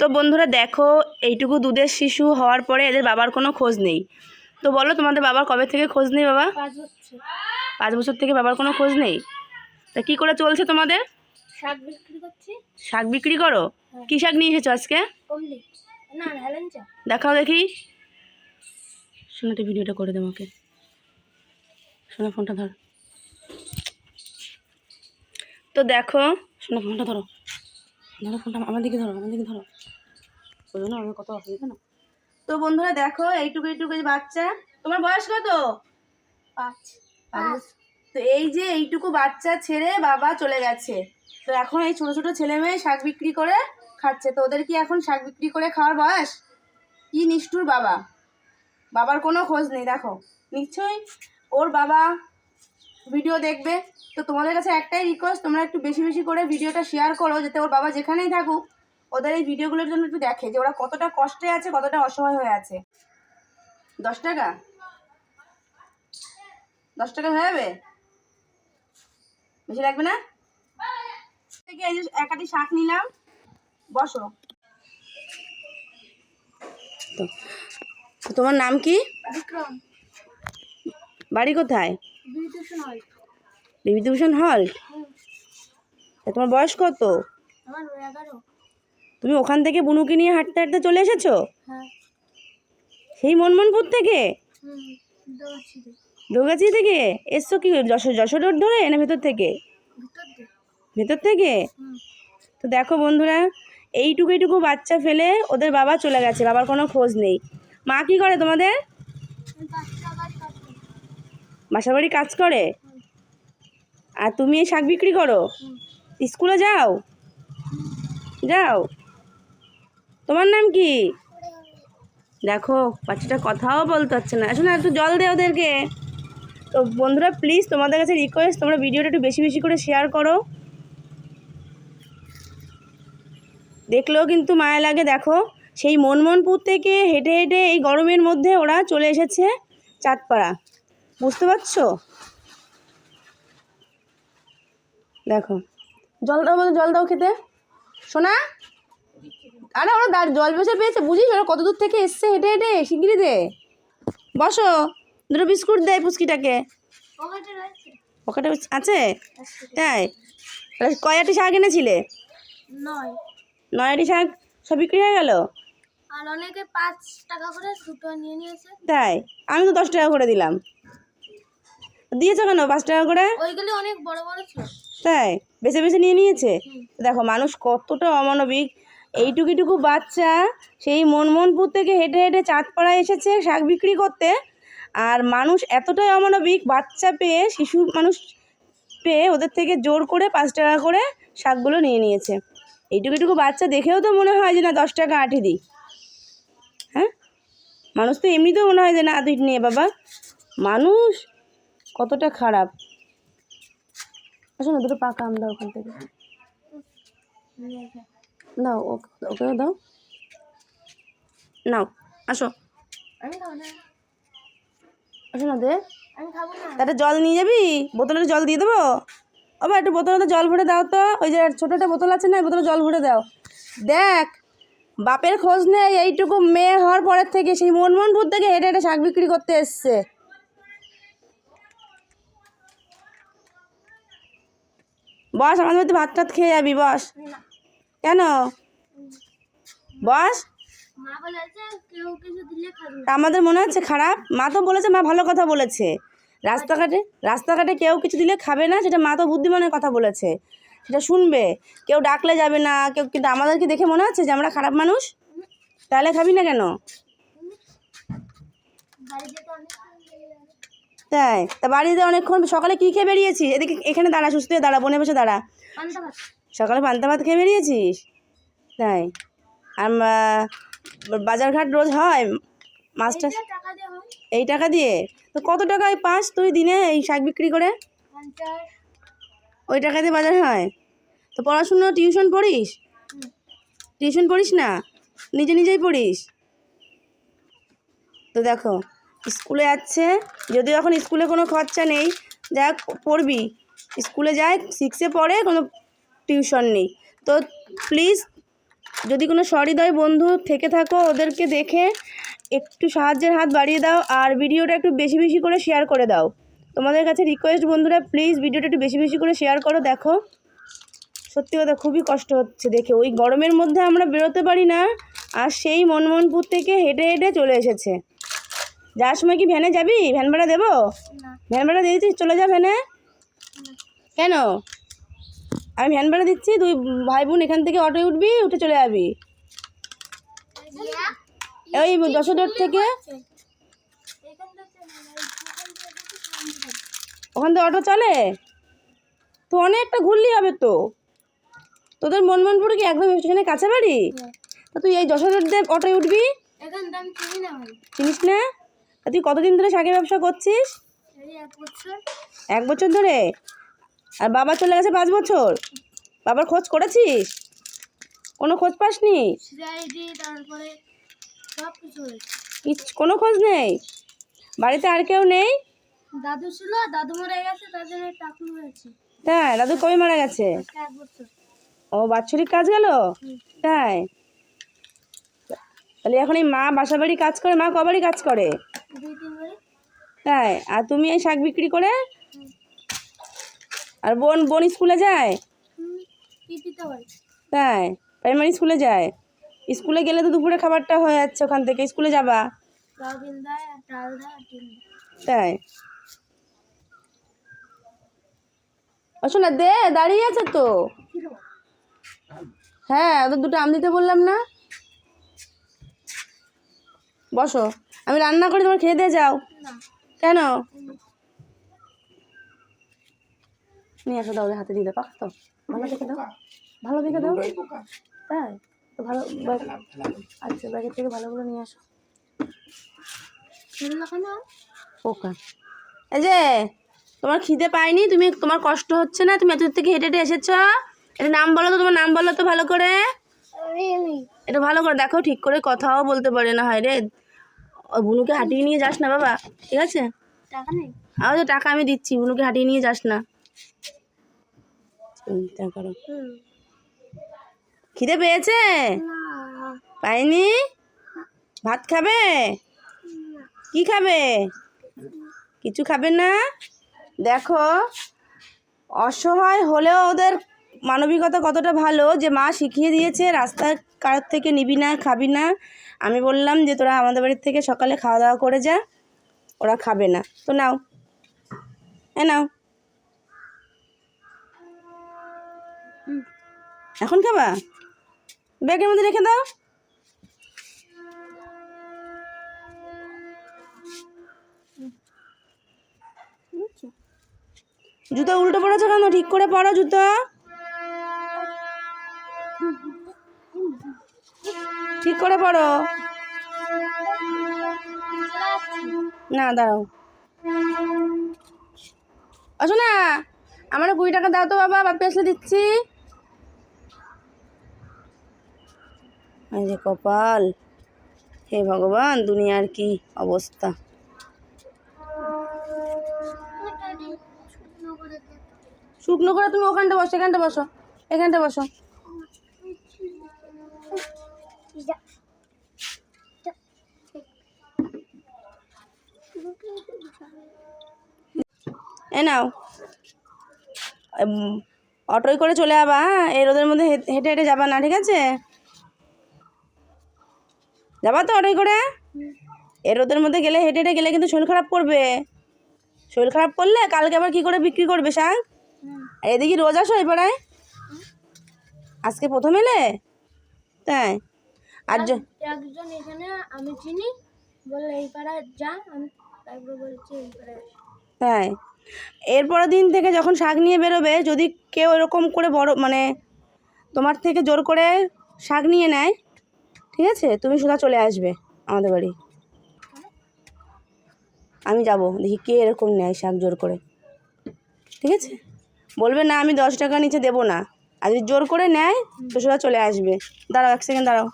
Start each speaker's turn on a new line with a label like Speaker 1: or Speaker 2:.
Speaker 1: তো বন্ধুরা দেখো এইটুকু দুধের শিশু হওয়ার পরে এদের বাবার কোনো খোঁজ নেই। তো বলো তোমাদের বাবার কবে থেকে খোঁজ নেই বাবা?
Speaker 2: পাঁচ বছর।
Speaker 1: থেকে বাবার কোনো খোঁজ নেই? তা কী করে চলছে তোমাদের?
Speaker 2: শাক বিক্রি করছি।
Speaker 1: শাক বিক্রি করো? কী শাক নিয়ে এসেছ আজকে? দেখাও দেখি। শোনাটা ভিডিওটা করে দে আমাকে। শোনা ফোনটা ধর। তো দেখো শোনা ফোনটা ধরো। ধরো ফোনটা আমার দিকে ধরো আমার দিকে ধরো। বলো না আমার কত অসুবিধা না। তো বন্ধুরা দেখো এইটুকু এইটুকু এই বাচ্চা তোমার বয়স কত?
Speaker 2: পাঁচ।
Speaker 1: পাঁচ। তো এই যে এইটুকু বাচ্চা ছেড়ে বাবা চলে গেছে। তো এখন এই ছোট ছোট ছেলে মেয়ে শাক বিক্রি করে খাচ্ছে। তো ওদের কি এখন শাক বিক্রি করে খাওয়ার বয়স? কি নিষ্ঠুর বাবা। বাবার কোনো খোঁজ নেই দেখো। নিশ্চয়ই ওর বাবা ভিডিও দেখবে। তো তোমাদের কাছে একটাই রিকোয়েস্ট তোমরা একটু বেশি বেশি করে ভিডিওটা শেয়ার করো যাতে ওর বাবা যেখানেই থাকুক ওদের এই ভিডিওগুলোর জন্য একটু দেখে যে ওরা কতটা কষ্টে আছে কতটা অসহায় হয়ে আছে। দশ টাকা? দশ টাকা হয়ে যাবে? বেশি লাগবে না? থেকে এই যে একাটি শাক নিলাম বসো। তো তোমার নাম কি?
Speaker 2: বিক্রম।
Speaker 1: বাড়ি কোথায়?
Speaker 2: বিভূতিভূষণ হল
Speaker 1: বিভূতিভূষণ হল তা তোমার বয়স কত? তুমি ওখান থেকে বুনুকে নিয়ে হাঁটতে হাঁটতে চলে এসেছ?
Speaker 2: হ্যাঁ।
Speaker 1: সেই মনমোহনপুর থেকে। দুর্গাচি থেকে। এসছো কি যশোর যশোর রোড ধরে না ভেতর থেকে?
Speaker 2: ভেতর
Speaker 1: থেকে? তো দেখো বন্ধুরা এইটুকু এইটুকু বাচ্চা ফেলে ওদের বাবা চলে গেছে বাবার কোনো খোঁজ নেই। মা কি করে তোমাদের? বাসা বাড়ি কাজ করে? আর তুমি এই শাক বিক্রি করো? স্কুলে যাও? যাও। তোমার নাম কি? দেখো, বাচ্চাটা কথাও বলতে পারছে না। আসলে একটু জল দে ওদেরকে। তো বন্ধুরা প্লিজ তোমাদের কাছে রিকোয়েস্ট তোমরা ভিডিওটা একটু বেশি বেশি করে শেয়ার করো। দেখলেও কিন্তু মায়া লাগে, দেখো। সেই মনমনপুর থেকে হেঁটে হেঁটে এই গরমের মধ্যে ওরা চলে এসেছে চাঁদপাড়া। বুঝতে পারছ? দেখো জল দাও বলো জল দাও খেতে। শোনা আরে ওরা দাঁড় জল বসে পেয়েছে বুঝিস? ওরা কত দূর থেকে এসছে হেঁটে হেঁটে শিগগিরি দে। বসো দুটো বিস্কুট দেয় পুচকিটাকে।
Speaker 2: পকেটে
Speaker 1: পকেটে আছে? তাই? তাহলে কয়াটি শাক এনেছিলে?
Speaker 2: নয়।
Speaker 1: নয়াটি শাক সব বিক্রি হয়ে গেল?
Speaker 2: আর অনেকে পাঁচ টাকা করে দুটো নিয়ে নিয়েছে।
Speaker 1: তাই? আমি তো দশ টাকা করে দিলাম। দিয়েছ কেন? পাঁচ টাকা করে?
Speaker 2: ওইগুলি অনেক বড় বড় ছিল।
Speaker 1: তাই? বেছে বেছে নিয়ে নিয়েছে? দেখো মানুষ কতটা অমানবিক। এইটুকুটুকু বাচ্চা সেই মন মন মনমোহনপুর থেকে হেঁটে হেঁটে চাঁদপাড়ায় এসেছে শাক বিক্রি করতে। আর মানুষ এতটাই অমানবিক বাচ্চা পেয়ে শিশু মানুষ পেয়ে ওদের থেকে জোর করে পাঁচ টাকা করে শাকগুলো নিয়ে নিয়েছে। এইটুকুটুকু বাচ্চা দেখেও তো মনে হয় যে না দশ টাকা আঠে দিই। হ্যাঁ? মানুষ তো এমনিতেও মনে হয় যে না তুই নিয়ে বাবা। মানুষ কতটা খারাপ? আসো না দুটো পাকা আম দাও ওখান থেকে। দাও ওকে ওকেও দাও। নাও আসো।
Speaker 2: আমি খাব না।
Speaker 1: আসো না। দে তাতে জল নিয়ে যাবি? বোতলে জল দিয়ে দেবো? আবার একটু বোতলে জল ভরে দাও তো। ওই যে ছোটো একটা বোতল আছে না ওই বোতলে জল ভরে দাও। দেখ বাপের খোঁজ নেই এইটুকু মেয়ে হওয়ার পরের থেকে সেই মনমোহনপুর থেকে হেঁটে হেঁটে শাক বিক্রি করতে এসছে। বস আমাদের বাড়িতে ভাত টাত খেয়ে যাবি বস। কেন? বস। আমাদের মনে হচ্ছে খারাপ। মা তো বলেছে মা ভালো কথা বলেছে। রাস্তাঘাটে রাস্তাঘাটে কেউ কিছু দিলে খাবে না সেটা মা তো বুদ্ধিমানের কথা বলেছে। সেটা শুনবে। কেউ ডাকলে যাবে না কেউ কিন্তু আমাদেরকে দেখে মনে হচ্ছে যে আমরা খারাপ মানুষ? তাহলে খাবি না কেন
Speaker 2: বাড়ি যেতে অনেক time লেগে যাবে।
Speaker 1: তাই তা বাড়িতে অনেকক্ষণ সকালে কী খেয়ে বেরিয়েছিস? এদিকে এখানে দাঁড়া সুস্থ হয়ে দাঁড়া বনে বসে দাঁড়া। সকালে পান্তা ভাত খেয়ে বেরিয়েছিস? তাই আর বাজারঘাট রোজ হয়? মাছটা এই টাকা দিয়ে তো কত টাকায় পাস তুই দিনে এই শাক বিক্রি করে? ওই টাকা দিয়ে বাজার হয়? তো পড়াশুনো টিউশন পড়িস? টিউশন পড়িস না? নিজে নিজেই পড়িস? তো দেখো স্কুলে যাচ্ছে। যদিও এখন স্কুলে কোনো খরচা নেই। যাক পড়বি। স্কুলে যায় সিক্সে পড়ে, কোনো টিউশন নেই। তো প্লিজ যদি কোনো সহৃদয় বন্ধু থেকে থাকো, ওদেরকে দেখে একটু সাহায্যের হাত বাড়িয়ে দাও আর ভিডিওটা একটু বেশি বেশি করে শেয়ার করে দাও। তোমাদের কাছে রিকোয়েস্ট বন্ধুরা প্লিজ ভিডিওটা একটু বেশি বেশি করে শেয়ার করো, দেখো। সত্যি কথা, খুবই কষ্ট হচ্ছে দেখে। ওই গরমের মধ্যে আমরা বেরোতে পারি না, আর সেই মনমোহনপুর থেকে হেঁটে হেঁটে চলে এসেছে। যাওয়ার সময় কি ভ্যানে যাবি? ভ্যান ভাড়া দেবো? ভ্যান ভাড়া দিয়ে দিচ্ছিস? চলে যা ভ্যানে। কেন? আমি ভ্যান ভাড়া দিচ্ছি তুই ভাই বোন এখান থেকে অটোয় উঠবি উঠে চলে যাবি। ওই যশোদর থেকে। ওখান থেকে অটো চলে? তো অনেকটা ঘুরলি হবে তো। তোদের মনমোহনপুর কি একদম স্টেশনের কাছে বাড়ি? তা তুই এই যশোদর দেব অটোয় উঠবি। চিনিস না? তুই কতদিন ধরে শাকের ব্যবসা করছিস?
Speaker 2: এক বছর।
Speaker 1: ধরে? আর বাবা চলে গেছে পাঁচ বছর? বাবার খোঁজ করেছিস? কোনো খোঁজ পাসনি?
Speaker 2: হয়েছে।
Speaker 1: কিচ্ছু কোনো খোঁজ নেই? বাড়িতে আর কেউ নেই?
Speaker 2: দাদু ছিল দাদু মারা গেছে হয়েছে।
Speaker 1: তাই দাদু কবে মারা গেছে? ও বাৎসরিক কাজ গেল? তাই? তাহলে এখন এই মা বাসা বাড়ি কাজ করে? মা কবারই কাজ করে? তাই আর তুমি এই শাক বিক্রি করে? আর বোন বোন স্কুলে যায়? তাই? প্রাইমারি স্কুলে যায়? স্কুলে গেলে তো দুপুরে খাবারটা হয়ে যাচ্ছে ওখান থেকে। স্কুলে যাবা? তাই? ও শোনা দে, দাঁড়িয়ে আছে তো? হ্যাঁ ওদের দুটো আম দিতে বললাম না? বসো। আমি রান্না করি তোমার খেয়ে দিয়ে যাও। কেন? নিয়ে আসো দাও হাতে দিয়ে দাও পাক তো। ভালো দেখে দাও। ভালো দেখে দাও। তাই? তো ভালো আচ্ছা ব্যাগের থেকে ভালোগুলো নিয়ে আসো। পোকা। এই যে তোমার খিদে পাইনি তুমি তোমার কষ্ট হচ্ছে না তুমি এত থেকে হেঁটে হেঁটে এসেছ? এটা নাম বলো তো তোমার নাম বলো তো ভালো করে। এটা ভালো করে দেখো ঠিক করে কথাও বলতে পারে না হয় রে। বুনুকে হাঁটিয়ে নিয়ে যাস না বাবা ঠিক আছে?
Speaker 2: টাকা নেই?
Speaker 1: টাকা আমি দিচ্ছি বুনুকে হাঁটিয়ে নিয়ে যাস না। চিন্তা করো খিদে পেয়েছে?
Speaker 2: না।
Speaker 1: পাইনি? ভাত খাবে? কি খাবে? কিছু খাবে না? দেখো অসহায় হলেও ওদের মানবিকতা কতটা ভালো যে মা শিখিয়ে দিয়েছে রাস্তার কারোর থেকে নিবি না, খাবি না। আমি বললাম যে, তোরা আমাদের বাড়ির থেকে সকালে খাওয়া দাওয়া করে যা, ওরা খাবে না। তো নাও। হ্যাঁ নাও। এখন খাবা? ব্যাগের মধ্যে রেখে দাও। জুতো উল্টো পড়েছো কেন? ঠিক করে পড়ো জুতো। ঠিক করে পড়ো না, দাঁড়াও। আসো না আমার কুড়ি টাকা দাও তো বাবা বাপি আসলে দিচ্ছি। যে কপাল, হে ভগবান, দুনিয়ার কি অবস্থা।
Speaker 2: শুকনো করে
Speaker 1: তুমি ওখানটা বসো, এখানটা বসো এখানটা বসো। এ নাও। অটোয় করে চলে যাবা হ্যাঁ? এই রোদের মধ্যে হেঁটে হেঁটে যাবা না, ঠিক আছে? যাবা তো অটোয় করে? এই রোদের মধ্যে গেলে, হেঁটে হেঁটে গেলে কিন্তু শরীর খারাপ করবে। শরীর খারাপ করলে কালকে আবার কী করে বিক্রি করবে শাক? এদিকে রোজ আসো এই পাড়ায় আজকে প্রথম এলে? তাই? আর
Speaker 2: একজন এখানে আমি চিনি। বলে এই পাড়ায় যা। আমি তারপরে বলছি এই পাড়ায়
Speaker 1: তাই? এরপর দিন থেকে যখন শাক নিয়ে বেরোবে যদি কেউ এরকম করে বড় মানে তোমার থেকে জোর করে শাক নিয়ে নেয় ঠিক আছে? তুমি সোজা চলে আসবে আমাদের বাড়ি। আমি যাব দেখি কে এরকম নেয় শাক জোর করে। ঠিক আছে? বলবে না আমি দশ টাকা নিচে দেবো না। আর যদি জোর করে নেয় তো সোজা চলে আসবে। দাঁড়াও এক সেকেন্ড দাঁড়াও।